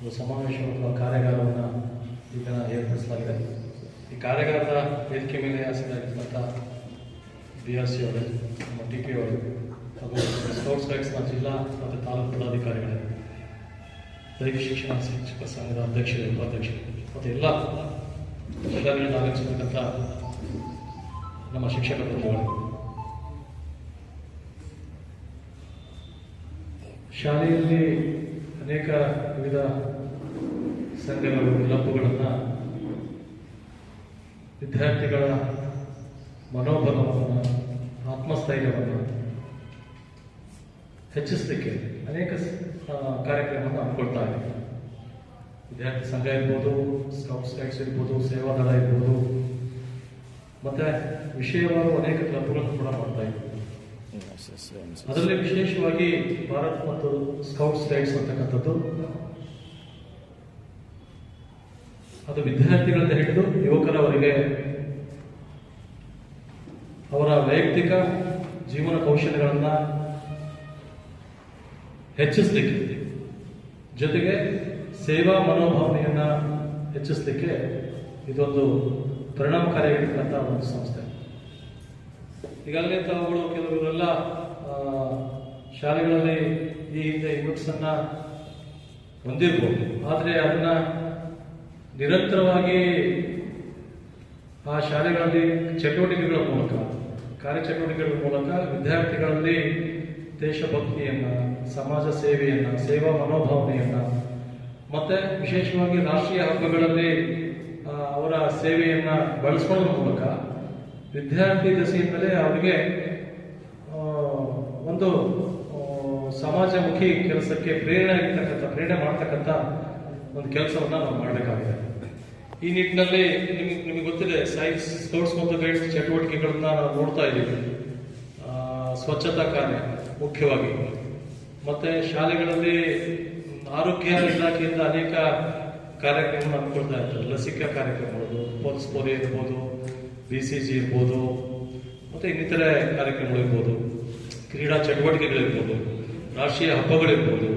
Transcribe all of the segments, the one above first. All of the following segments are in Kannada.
ಒಂದು ಸಮಾವೇಶ ಅಥವಾ ಕಾರ್ಯಾಗಾರವನ್ನು ಈ ದಿನ ಏರ್ಪಡಿಸಲಾಗಿದೆ. ಈ ಕಾರ್ಯಾಗಾರದ ವೇದಿಕೆ ಮೇಲೆ ಆಸಕ್ತರಾಗಿರ್ತಕ್ಕಂಥ ಬಿ ಆರ್ ಸಿ ಅವರು, ನಮ್ಮ ಡಿ ಪಿ ಅವರು, ಹಾಗೂ ಸ್ಪೋರ್ಟ್ಸ್ ಬ್ಯಾಕ್ಸ್ನ ಜಿಲ್ಲಾ ಮತ್ತು ತಾಲೂಕು ಪದಾಧಿಕಾರಿಗಳೇ, ದೈಹಿಕ ಶಿಕ್ಷಣ ಶಿಕ್ಷಕ ಸಂಘದ ಅಧ್ಯಕ್ಷರು, ಉಪಾಧ್ಯಕ್ಷರು, ಮತ್ತು ಎಲ್ಲ ಜಿಲ್ಲೆಗಳಿಂದ ಆಗಮಿಸಿರ್ತಕ್ಕಂಥ ನಮ್ಮ ಶಿಕ್ಷಕ ಬಂಧುಗಳು ಶಾಲೆಯಲ್ಲಿ ಅನೇಕ ವಿವಿಧ ಸಂಘಗಳು, ಕ್ಲಬ್ಗಳನ್ನು ವಿದ್ಯಾರ್ಥಿಗಳ ಮನೋಬಲವನ್ನು ಆತ್ಮಸ್ಥೈರ್ಯವನ್ನು ಹೆಚ್ಚಿಸಲಿಕ್ಕೆ ಅನೇಕ ಕಾರ್ಯಕ್ರಮವನ್ನು ಹಮ್ಮಿಕೊಳ್ತಾ ಇದೆ. ವಿದ್ಯಾರ್ಥಿ ಸಂಘ ಇರ್ಬೋದು, ಸ್ಕೌಟ್ಸ್ ಗೈಡ್ಸ್ ಇರ್ಬೋದು, ಸೇವಾದಳ ಇರ್ಬೋದು, ಮತ್ತು ವಿಷಯವಾಗಿ ಅನೇಕ ಕ್ಲಬ್ಗಳನ್ನು ಕೂಡ ಮಾಡ್ತಾ ಇದ್ದೀವಿ. ಅದರಲ್ಲಿ ವಿಶೇಷವಾಗಿ ಭಾರತ್ ಮತ್ತು ಸ್ಕೌಟ್ಸ್ ಗೈಡ್ಸ್ ಅಂತಕ್ಕಂಥದ್ದು. ಅದು ವಿದ್ಯಾರ್ಥಿಗಳಿಂದ ಹಿಡಿದು ಯುವಕರವರಿಗೆ ಅವರ ವೈಯಕ್ತಿಕ ಜೀವನ ಕೌಶಲ್ಯಗಳನ್ನ ಹೆಚ್ಚಿಸಲಿಕ್ಕೆ, ಜೊತೆಗೆ ಸೇವಾ ಮನೋಭಾವನೆಯನ್ನ ಹೆಚ್ಚಿಸಲಿಕ್ಕೆ ಇದೊಂದು ಪರಿಣಾಮಕಾರಿಯಾಗಿರ್ತಕ್ಕಂಥ ಒಂದು ಸಂಸ್ಥೆ. ಈಗಾಗಲೇ ತಾವುಗಳು ಕೆಲವರೆಲ್ಲ ಶಾಲೆಗಳಲ್ಲಿ ಈ ಹಿಂದೆ ಯೂನಿಟ್ಸ್ ಅನ್ನ ಹೊಂದಿರ್ಬೋದು. ಆದರೆ ಅದನ್ನ ನಿರಂತರವಾಗಿ ಆ ಶಾಲೆಗಳಲ್ಲಿ ಚಟುವಟಿಕೆಗಳ ಮೂಲಕ, ಕಾರ್ಯಚಟುವಟಿಕೆಗಳ ಮೂಲಕ ವಿದ್ಯಾರ್ಥಿಗಳಲ್ಲಿ ದೇಶಭಕ್ತಿಯನ್ನ, ಸಮಾಜ ಸೇವೆಯನ್ನ, ಸೇವಾ ಮನೋಭಾವನೆಯನ್ನ, ಮತ್ತೆ ವಿಶೇಷವಾಗಿ ರಾಷ್ಟ್ರೀಯ ಹಬ್ಬಗಳಲ್ಲಿ ಅವರ ಸೇವೆಯನ್ನ ಬಳಸ್ಕೊಳ್ಳೋದ್ರ ಮೂಲಕ ವಿದ್ಯಾರ್ಥಿ ದಶೆಯಿಂದಲೇ ಅವರಿಗೆ ಒಂದು ಸಮಾಜಮುಖಿ ಕೆಲಸಕ್ಕೆ ಪ್ರೇರಣೆ ಆಗಿರ್ತಕ್ಕಂಥ, ಪ್ರೇರಣೆ ಮಾಡ್ತಕ್ಕಂಥ ಒಂದು ಕೆಲಸವನ್ನು ನಾವು ಮಾಡಬೇಕಾಗಿದೆ. ಈ ನಿಟ್ಟಿನಲ್ಲಿ ನಿಮಗೆ ನಿಮಗೆ ಗೊತ್ತಿದೆ ಸೈನ್ಸ್ ಸ್ಪೋರ್ಟ್ಸ್ ಮತ್ತು ಗೈಡ್ಸ್ ಚಟುವಟಿಕೆಗಳನ್ನ ನಾವು ನೋಡ್ತಾ ಇದ್ದೀವಿ. ಸ್ವಚ್ಛತಾ ಕಾರ್ಯ, ಮುಖ್ಯವಾಗಿ. ಮತ್ತು ಶಾಲೆಗಳಲ್ಲಿ ಆರೋಗ್ಯ ಇಲಾಖೆಯಿಂದ ಅನೇಕ ಕಾರ್ಯಕ್ರಮ ಹಮ್ಮಿಕೊಳ್ತಾ ಇರ್ತಾರೆ. ಲಸಿಕಾ ಕಾರ್ಯಕ್ರಮಗಳು ಪೋಲ್ಸ್ ಪೋಲಿಯೋ ಇರ್ಬೋದು ಬಿ ಸಿ ಜಿ ಇರ್ಬೋದು, ಮತ್ತು ಇನ್ನಿತರೆ ಕಾರ್ಯಕ್ರಮಗಳು ಇರ್ಬೋದು, ಕ್ರೀಡಾ ಚಟುವಟಿಕೆಗಳಿರ್ಬೋದು, ರಾಷ್ಟ್ರೀಯ ಹಬ್ಬಗಳಿರ್ಬೋದು.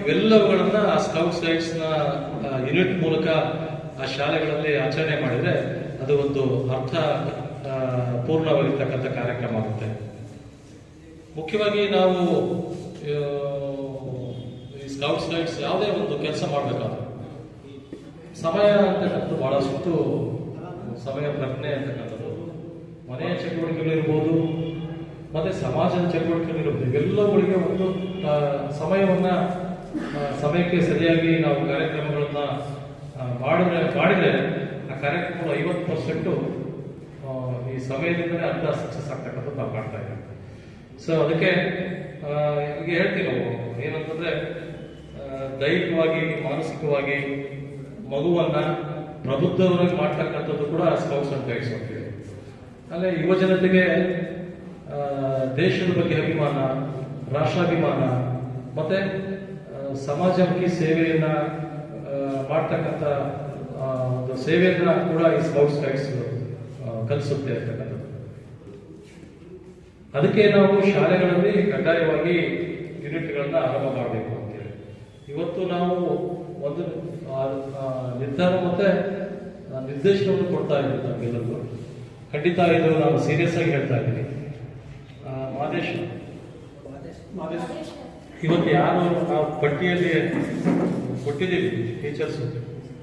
ಇವೆಲ್ಲವುಗಳನ್ನು ಆ ಸ್ಕೌಟ್ಸ್ ಸೈಟ್ಸ್ನ ನ ಯೂನಿಟ್ ಮೂಲಕ ಆ ಶಾಲೆಗಳಲ್ಲಿ ಆಚರಣೆ ಮಾಡಿದರೆ ಅದು ಒಂದು ಅರ್ಥ ಪೂರ್ಣವಾಗಿರ್ತಕ್ಕಂಥ ಕಾರ್ಯಕ್ರಮ ಆಗುತ್ತೆ. ಮುಖ್ಯವಾಗಿ ನಾವು ಈ ಸ್ಕೌಟ್ಸ್ ಗೈಡ್ಸ್ ಯಾವುದೇ ಒಂದು ಕೆಲಸ ಮಾಡಬೇಕಾದ್ರೆ, ಸಮಯ ಅಂತಕ್ಕಂಥದ್ದು ಬಹಳಷ್ಟು ಪ್ರಜ್ಞೆ ಅಂತಕ್ಕಂಥದ್ದು ಮನೆಯ ಚಟುವಟಿಕೆಗಳಿರ್ಬೋದು ಮತ್ತೆ ಸಮಾಜದ ಚಟುವಟಿಕೆಗಳಿರ್ಬೋದು ಇವೆಲ್ಲವುಗಳಿಗೆ ಒಂದು ಸಮಯವನ್ನು ಸಮಯಕ್ಕೆ ಸರಿಯಾಗಿ ನಾವು ಕಾರ್ಯಕ್ರಮಗಳನ್ನ ಮಾಡಿದ್ರೆ ಮಾಡಿದ್ರೆ ಆ ಕಾರ್ಯಕ್ರಮಗಳು ಐವತ್ತು ಪರ್ಸೆಂಟು ಈ ಸಮಯದಿಂದಲೇ ಅರ್ಧ ಸಕ್ಸಸ್ ಆಗ್ತಕ್ಕಂಥದ್ದು ನಾವು ಕಾಣ್ತಾ ಇದ್ದೀವಿ. ಸೊ ಅದಕ್ಕೆ ಈಗ ಹೇಳ್ತೀವಿ ನಾವು, ಏನಂತಂದ್ರೆ ದೈಹಿಕವಾಗಿ, ಮಾನಸಿಕವಾಗಿ ಮಗುವನ್ನ ಪ್ರಬುದ್ಧವರಾಗಿ ಮಾಡ್ತಕ್ಕಂಥದ್ದು ಕೂಡ ಸ್ಕೌಟ್ಸ್ ಅಂಡ್ ಗೈಡ್ಸ್ ಅಲ್ಲೇ ಯುವ ಜನತೆಗೆ ದೇಶದ ಬಗ್ಗೆ ಅಭಿಮಾನ, ರಾಷ್ಟ್ರಾಭಿಮಾನ, ಮತ್ತೆ ಸಮಾಜಮುಖಿ ಸೇವೆಯನ್ನ ಮಾಡ್ತಕ್ಕಂಥ ಒಂದು ಸೇವೆಯನ್ನ ಕೂಡ ಈ ಸ್ಕೌಟ್ಸ್ ಗೈಡ್ಸ್ ಕಲಿಸುತ್ತೆ ಅಂತಕ್ಕಂಥದ್ದು. ಅದಕ್ಕೆ ನಾವು ಶಾಲೆಗಳಲ್ಲಿ ಕಡ್ಡಾಯವಾಗಿ ಯೂನಿಟ್ಗಳನ್ನ ಆರಂಭ ಮಾಡಬೇಕು ಅಂತೇಳಿ. ಇವತ್ತು ನಾವು ಒಂದು ನಿರ್ಧಾರ ಮತ್ತೆ ನಿರ್ದೇಶನವನ್ನು ಕೊಡ್ತಾ ಇದ್ದೀನಿ ನಮಗೆಲ್ಲರಿಗೂ ಖಂಡಿತ ಇದು ನಾನು ಸೀರಿಯಸ್ ಆಗಿ ಹೇಳ್ತಾ ಇದ್ದೀನಿ ಮಾದೇಶ್. ಇವತ್ತು ಯಾರು ನಾವು ಪಟ್ಟಿಯಲ್ಲಿ ಕೊಟ್ಟಿದ್ದೀವಿ ಟೀಚರ್ಸ್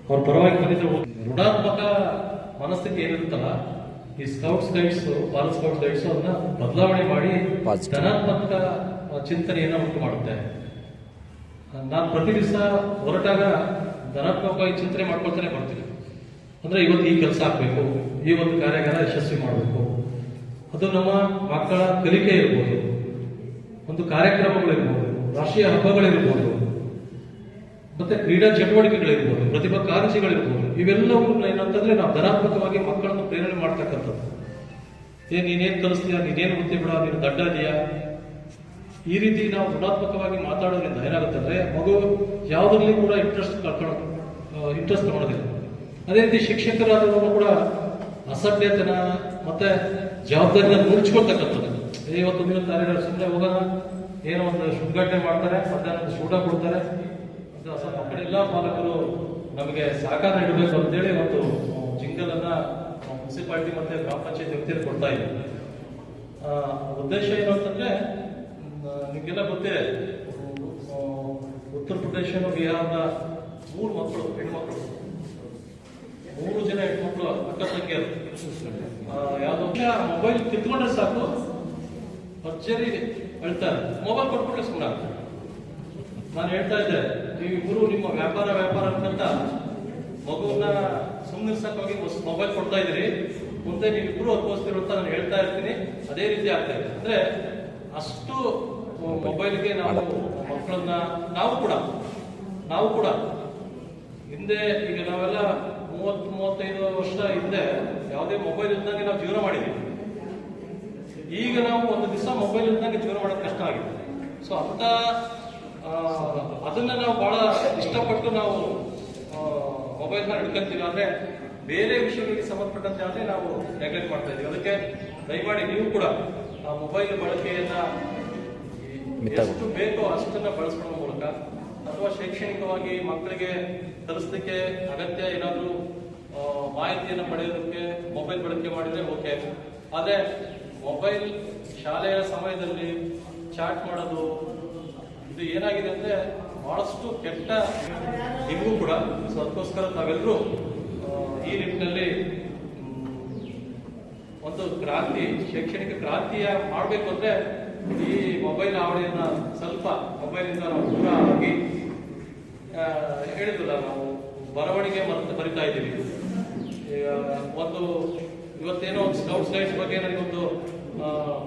ಅವ್ರ ಪರವಾಗಿ ಬಂದಿದ್ರು ಋಣಾತ್ಮಕ ಮನಸ್ಥಿತಿ ಏನಿರುತ್ತಲ್ಲ ಈ scouts guides Bharat scouts guides ಅದನ್ನ ಬದಲಾವಣೆ ಮಾಡಿ. ಧನಾತ್ಮಕ ಚಿಂತನೆಯನ್ನ ಉಂಟು ಮಾಡುತ್ತೆ ನಾನು ಪ್ರತಿ ದಿವಸ ಹೊರಟಾಗ ಧನಾತ್ಮಕವಾಗಿ ಚಿಂತನೆ ಮಾಡ್ಕೊಳ್ತಾನೆ ಬರ್ತೀನಿ. ಅಂದ್ರೆ ಇವತ್ತು ಈ ಕೆಲಸ ಆಗ್ಬೇಕು, ಈ ಒಂದು ಕಾರ್ಯಾಗಾರ ಯಶಸ್ವಿ ಮಾಡಬೇಕು. ಅದು ನಮ್ಮ ಮಕ್ಕಳ ಕಲಿಕೆ ಇರ್ಬೋದು, ಒಂದು ಕಾರ್ಯಕ್ರಮಗಳಿರ್ಬೋದು, ರಾಷ್ಟ್ರೀಯ ಹಬ್ಬಗಳಿರ್ಬೋದು, ಮತ್ತೆ ಕ್ರೀಡಾ ಚಟುವಟಿಕೆಗಳಿರ್ಬೋದು, ಪ್ರತಿಭಾ ಕಾರ್ಯಗಳಿರ್ಬೋದು ಇವೆಲ್ಲವೂ ಏನಂತಂದ್ರೆ ನಾವು ಧನಾತ್ಮಕವಾಗಿ ಮಕ್ಕಳನ್ನು ಪ್ರೇರಣೆ ಮಾಡ್ತಕ್ಕಂಥದ್ದು. ಏ, ನೀನೇನ್ ಕಲಿಸ್ತೀಯಾ, ನೀನೇನು ಗೊತ್ತಿ ಬಿಡ, ನೀನು ದಡ್ಡ ಇದೆಯಾ ಈ ರೀತಿ ನಾವು ಋಣಾತ್ಮಕವಾಗಿ ಮಾತಾಡೋದ್ರಿಂದ ಏನಾಗುತ್ತಂದ್ರೆ ಮಗು ಯಾವುದರಲ್ಲಿ ಕೂಡ ಇಂಟ್ರೆಸ್ಟ್ ಕಳ್ಕೊಳ್ಳೋದು ಇಂಟ್ರೆಸ್ಟ್ ತಗೊಳೋದಿಲ್ಲ. ಅದೇ ರೀತಿ ಶಿಕ್ಷಕರಾದವರು ಕೂಡ ಅಸಭ್ಯತನ ಮತ್ತೆ ಜವಾಬ್ದಾರಿನ ಮುಚ್ಕೊಳ್ತಕ್ಕಂಥದ್ದು ಏ, ಇವತ್ತು ನೀವು ಕಾರ್ಯಾಗಾರ ಸುಮ್ಮನೆ ಹೋಗೋಣ ಏನೋ ಒಂದು ಶುದ್ಧಘಟನೆ ಮಾಡ್ತಾರೆ ಮಧ್ಯಾಹ್ನ ಶೂಟ ಕೊಡ್ತಾರೆ. ಕಡೆ ಎಲ್ಲ ಪಾಲಕರು ನಮಗೆ ಸಹಕಾರ ನೀಡಬೇಕು ಅಂತೇಳಿ ಒಂದು ಜಿಂಗಲ್ ಅನ್ನ ಮುನ್ಸಿಪಾಲಿಟಿ ಮತ್ತೆ ಗ್ರಾಮ ಪಂಚಾಯತ್ ವ್ಯಕ್ತಿಯಲ್ಲಿ ಕೊಡ್ತಾ ಇದ್ದೀವಿ ಆ, ಉದ್ದೇಶ ಏನು ಅಂತಂದ್ರೆ ನಿಮ್ಗೆಲ್ಲ ಗೊತ್ತಿದೆ ಉತ್ತರ ಪ್ರದೇಶ ಬಿಹಾರದ ಮೂರು ಮಕ್ಕಳು ಹೆಣ್ಮಕ್ಳು ಮೂರು ಜನ ಹೆಣ್ಮಕ್ಳು ಅಕ್ಕ ತಂಗಿಯರು ಯಾವ್ದೋ? ಮೊಬೈಲ್ ಕಿತ್ಕೊಂಡ್ರೆ ಸಾಕು. ಭರ್ಜರಿ ಹೇಳ್ತಾರೆ. ಮೊಬೈಲ್ ಕೊಟ್ಬಿಟ್ರೆ ಸುಮ್ಮನೆ ನಾನು ಹೇಳ್ತಾ ಇದ್ದೆ ನೀವಿಬ್ಬರು ನಿಮ್ಮ ವ್ಯಾಪಾರ ವ್ಯಾಪಾರ ಅಂತ ಮಗುವನ್ನ ಸುಮ್ಮನಿರ್ಸಕ್ಕಾಗಿ ಮೊಬೈಲ್ ಕೊಡ್ತಾ ಇದ್ರಿ ಮುಂದೆ ನೀವಿಬ್ರು ಅನುಭವಿಸ್ತಿರೋ ಅಂತ ನಾನು ಹೇಳ್ತಾ ಇರ್ತೀನಿ. ಅದೇ ರೀತಿ ಆಗ್ತಾ ಇದೆ. ಅಂದ್ರೆ ಅಷ್ಟು ಮೊಬೈಲ್ಗೆ ನಾವು ಮಕ್ಕಳನ್ನ ನಾವು ಕೂಡ ನಾವು ಕೂಡ ಹಿಂದೆ ಈಗ ನಾವೆಲ್ಲ ಮೂವತ್ ಮೂವತ್ತೈದು ವರ್ಷ ಹಿಂದೆ ಯಾವುದೇ ಮೊಬೈಲ್ ಇದ್ದಂಗೆ ನಾವು ಜೀವನ ಮಾಡಿದ್ದೀವಿ ಈಗ ನಾವು ಒಂದು ದಿವಸ ಮೊಬೈಲ್ ಇದ್ದಂಗೆ ಜೀವನ ಮಾಡೋದು ಕಷ್ಟ ಆಗಿದೆ. ಸೊ ಅಂತ ಅದನ್ನ ನಾವು ಬಹಳ ಇಷ್ಟಪಟ್ಟು ನಾವು ಮೊಬೈಲ್ನ ಹಿಡ್ಕೊಂತೀವಿ. ಆದರೆ ಬೇರೆ ವಿಷಯಗಳಿಗೆ ಸಂಬಂಧಪಟ್ಟಂತೆ ಆದರೆ ನಾವು ನೆಗ್ಲೆಕ್ಟ್ ಮಾಡ್ತಾ ಇದೀವಿ. ಅದಕ್ಕೆ ದಯಮಾಡಿ ನೀವು ಕೂಡ ಆ ಮೊಬೈಲ್ ಬಳಕೆಯನ್ನ ಎಷ್ಟು ಬೇಕೋ ಅಷ್ಟನ್ನ ಬಳಸ್ಕೊಳ್ಳೋ ಮೂಲಕ ಅಥವಾ ಶೈಕ್ಷಣಿಕವಾಗಿ ಮಕ್ಕಳಿಗೆ ಕಲಿಸ್ಲಿಕ್ಕೆ ಅಗತ್ಯ ಏನಾದರೂ ಮಾಹಿತಿಯನ್ನು ಪಡೆಯೋದಕ್ಕೆ ಮೊಬೈಲ್ ಬಳಕೆ ಮಾಡಿದ್ರೆ ಓಕೆ. ಆದರೆ ಮೊಬೈಲ್ ಶಾಲೆಯ ಸಮಯದಲ್ಲಿ ಚಾಟ್ ಮಾಡೋದು ಇದು ಏನಾಗಿದೆ ಅಂದ್ರೆ ಬಹಳಷ್ಟು ಕೆಟ್ಟ ನಿಮಗೂ ಕೂಡ. ಸೊ ಅದಕ್ಕೋಸ್ಕರ ತಾವೆಲ್ಲರೂ ಈ ನಿಟ್ಟಿನಲ್ಲಿ ಒಂದು ಕ್ರಾಂತಿ ಶೈಕ್ಷಣಿಕ ಕ್ರಾಂತಿಯ ಮಾಡಬೇಕು ಅಂದ್ರೆ ಈ ಮೊಬೈಲ್ ಆವಳಿಯನ್ನ ಸ್ವಲ್ಪ ಮೊಬೈಲಿಂದ ನಾವು ದೂರ ಆಗಿ ಹೇಳಿದ್ರಲ್ಲ ನಾವು ಬರವಣಿಗೆ ಮತ್ತೆ ಬರಿತಾ ಇದ್ದೀವಿ. ಒಂದು ಇವತ್ತೇನೋ ಒಂದು ಸ್ಕೌಟ್ಸ್ ಗೈಡ್ಸ್ ಬಗ್ಗೆ ನನಗೊಂದು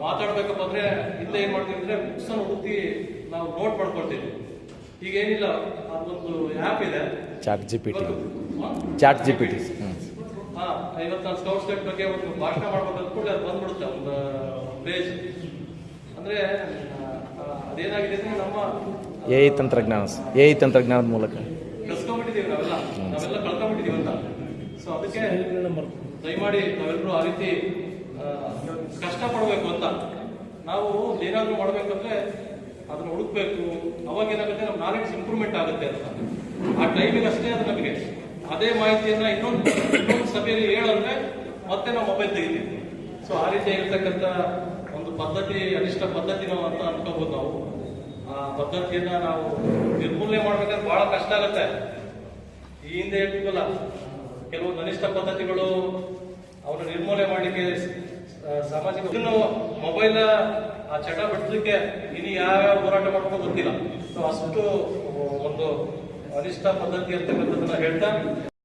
ಮಾತಾಡ್ಬೇಕಪ್ಪ ಅಂದ್ರೆ ಹಿಂದೆ ಏನ್ ಮಾಡ್ತೀವಿ ಅಂದ್ರೆ ಬುಕ್ಸ್ ಅನ್ನು ಹುಡುಕಿ ನಾವು ನೋಟ್ ಮಾಡ್ಕೊಳ್ತೀವಿ. ಈಗ ಏನಿಲ್ಲ ಅದೊಂದು ಆ್ಯಪ್ ಇದೆ. Chat G P T chat G P T ಹಾಂ ಇವತ್ತು ನಾನು ಸ್ಕೌಟ್ಸ್ ಗೈಡ್ ಬಗ್ಗೆ ಒಂದು ಭಾಷಣ ಮಾಡ್ಬೇಕು ಕೂಡ ಅದು ಬಂದ್ಬಿಡುತ್ತೆ ಒಂದು ಪೇಜ್ ಅಂದ್ರೆ ಅದೇನಾಗಿದೆ ಅಂದ್ರೆ ನಮ್ಮ ಎ ಐ ತಂತ್ರಜ್ಞಾನ ಎ ಐ ತಂತ್ರಜ್ಞಾನದ ಮೂಲಕ. ಕಳ್ಕೊಂಡ್ಬಿಟ್ಟಿದೀವಿ ನಾವೆಲ್ಲ. ನಾವೆಲ್ಲ ಕಳ್ಕೊಂಡ್ಬಿಟ್ಟಿದ್ದೀವಿ ಅಂತ. ಸೊ ಅದಕ್ಕೆ ದಯಮಾಡಿ ನಾವೆಲ್ಲರೂ ಆ ರೀತಿ ಕಷ್ಟ ಪಡಬೇಕು ಅಂತ. ನಾವು ಏನಾದ್ರೂ ಮಾಡ್ಬೇಕಂದ್ರೆ ಅದನ್ನ ಹುಡುಕ್ಬೇಕು. ಅವಾಗ ಏನಾಗುತ್ತೆ ನಮ್ಮ ನಾಲೆಡ್ಜ್ ಇಂಪ್ರೂವ್ಮೆಂಟ್ ಆಗುತ್ತೆ ಅಂತ. ಆ ಟೈಮಿಗೆ ಅಷ್ಟೇ ಅದು ನಮಗೆ. ಅದೇ ಮಾಹಿತಿಯನ್ನ ಇನ್ನೊಂದು ಇನ್ನೊಂದು ಸಭೆಯಲ್ಲಿ ಹೇಳಂದ್ರೆ ಮತ್ತೆ ನಾವು ಮೊಬೈಲ್ ತೆಗಿತೀವಿ. ಸೊ ಆ ರೀತಿ ಇರ್ತಕ್ಕಂಥ ಒಂದು ಪದ್ಧತಿ, ಅನಿಷ್ಟ ಪದ್ಧತಿ ನಾವು ಅಂತ ಅನ್ಕೋಬಹುದು ನಾವು. ಆ ಪದ್ಧತಿಯನ್ನ ನಾವು ನಿರ್ಮೂಲನೆ ಮಾಡ್ಬೇಕಂದ್ರೆ ಬಹಳ ಕಷ್ಟ ಆಗುತ್ತೆ. ಈ ಹಿಂದೆ ಹೇಳ್ತೀವಲ್ಲ ಕೆಲವೊಂದು ಅನಿಷ್ಟ ಪದ್ಧತಿಗಳು ಅವನ್ನ ನಿರ್ಮೂಲನೆ ಮಾಡಲಿಕ್ಕೆ ಸಾಮಾಜಿಕ ಇದನ್ನು ಮೊಬೈಲ್ ಆ ಚಟ ಬಿಡಿಸ್ಲಿಕ್ಕೆ ಇನ್ನು ಯಾವ್ಯಾವ ಹೋರಾಟ ಮಾಡ್ಕೊಂಡು ಗೊತ್ತಿಲ್ಲ. ಸೊ ಅಷ್ಟು ಒಂದು ಅನಿಷ್ಟ ಪದ್ಧತಿ ಅಂತಕ್ಕಂಥದ್ದನ್ನ ಹೇಳ್ತಾ